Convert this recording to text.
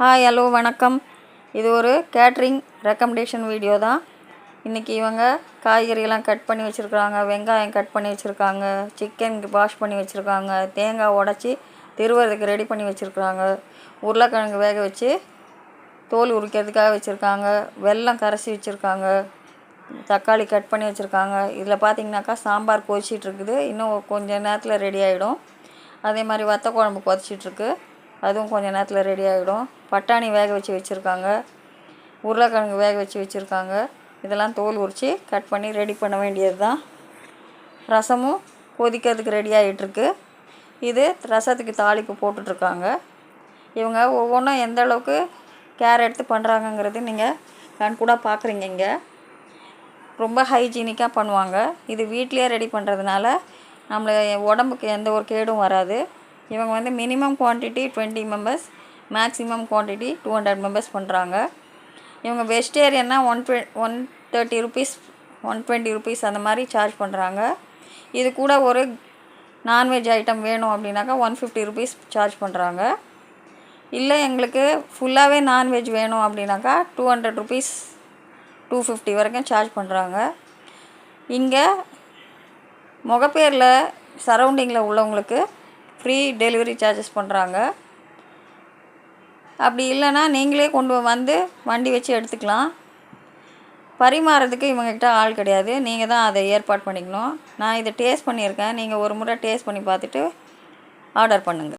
Hi hello வணக்கம். இது ஒரு கேட்ரிங் ரெக்கமெண்டேஷன் வீடியோ தான். இன்றைக்கி இவங்க காய்கறியெல்லாம் கட் பண்ணி வச்சுருக்காங்க வெங்காயம் கட் பண்ணி வச்சுருக்காங்க சிக்கன் வாஷ் பண்ணி வச்சுருக்காங்க தேங்காய் உடச்சி திருவறதுக்கு ரெடி பண்ணி வச்சுருக்காங்க உருளைக்கிழங்கு வேக வச்சு தோல் உரிக்கிறதுக்காக வச்சுருக்காங்க வெல்லம் கரைச்சி வச்சுருக்காங்க தக்காளி கட் பண்ணி வச்சுருக்காங்க. இதில் பார்த்தீங்கன்னாக்கா சாம்பார் கொதிச்சிட்ருக்குது இன்னும் கொஞ்சம் நேரத்தில் ரெடி ஆகிடும் அதே மாதிரி வத்த குழம்பு கொதிச்சிட்ருக்கு அதுவும் கொஞ்சம் நேரத்தில் ரெடி ஆகிடும் பட்டாணி வேக வச்சு வச்சுருக்காங்க. உருளைக்கிழங்கு வேக வச்சு வச்சுருக்காங்க. இதெல்லாம் தோல் உரித்து கட் பண்ணி ரெடி பண்ண வேண்டியது தான் ரசமும் கொதிக்கிறதுக்கு ரெடி ஆகிட்டுருக்கு இது ரசத்துக்கு தாளிப்பு போட்டுட்ருக்காங்க. இவங்க ஒவ்வொன்றும் எந்த அளவுக்கு கேர் எடுத்து பண்ணுறாங்கங்கிறது நீங்கள் கண்கூடாக பார்க்குறீங்க இங்கே. ரொம்ப ஹைஜீனிக்காக பண்ணுவாங்க. இது வீட்லேயே ரெடி பண்ணுறதுனால நம்மளை உடம்புக்கு எந்த ஒரு கேடும் வராது. இவங்க வந்து minimum quantity twenty members maximum quantity two hundred members பண்ணுறாங்க இவங்க வெஜிடேரியன்னா one twe one thirty rupees one twenty rupees அந்த மாதிரி சார்ஜ் பண்ணுறாங்க இது கூட ஒரு நான்வெஜ் ஐட்டம் வேணும் அப்படின்னாக்கா ஒன் ஃபிஃப்டி ருபீஸ் சார்ஜ் பண்ணுறாங்க இல்லை எங்களுக்கு ஃபுல்லாகவே நான்வெஜ் வேணும் அப்படின்னாக்கா two hundred rupees two fifty வரைக்கும் சார்ஜ் பண்ணுறாங்க இங்கே முகப்பேரில் சரௌண்டிங்கில் உள்ளவங்களுக்கு ஃப்ரீ டெலிவரி சார்ஜஸ் பண்ணுறாங்க அப்படி இல்லைன்னா நீங்களே கொண்டு வந்து வண்டி வச்சு எடுத்துக்கலாம். பரிமாறதுக்கு இவங்கக்கிட்ட ஆள் கிடையாது. நீங்கள் தான் அதை ஏற்பாடு பண்ணிக்கணும். நான் இதை டேஸ்ட் பண்ணியிருக்கேன். நீங்கள் ஒரு முறை டேஸ்ட் பண்ணி பார்த்துட்டு ஆர்டர் பண்ணுங்கள்